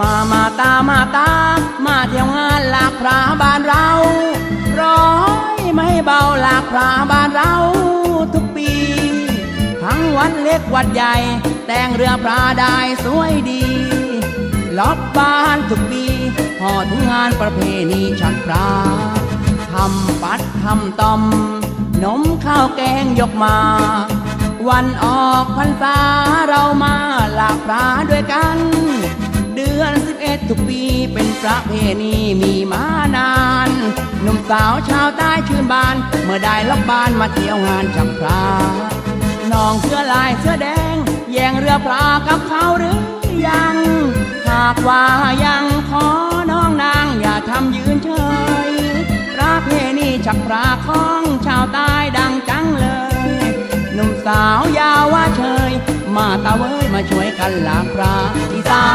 มามาตามาตา มาเที่ยวงานหลากพระบ้านเรา ร้อยไม่เบาหลากพระบ้านเราทุกปี ทั้งวัดเล็กวัดใหญ่ แต่งเรือพระได้สวยดีล็อบบ้านทุกปีพอถึงงานประเพณีฉันพระทำปัดทำต้มนมข้าวแกงยกมา วันออกพรรษาเรามาหลากพระด้วยกัน ทุกปีเป็นประเพณีมีมานานหนุ่มสาวชาวใต้ชื่นบาน เมื่อได้ล็อกบ้านมาเที่ยวงานจับพระน้องเสื้อลายเสื้อแดง แย่งเรือปลากับเขาหรือยัง หากว่ายังขอน้องนางอย่าทำยืนเฉยประเพณีฉักพราของชาวใต้ดังจังเลยหนุ่มสาวยาวว่าเชยมาตาเว้ยมาช่วยกันลากพระอีสา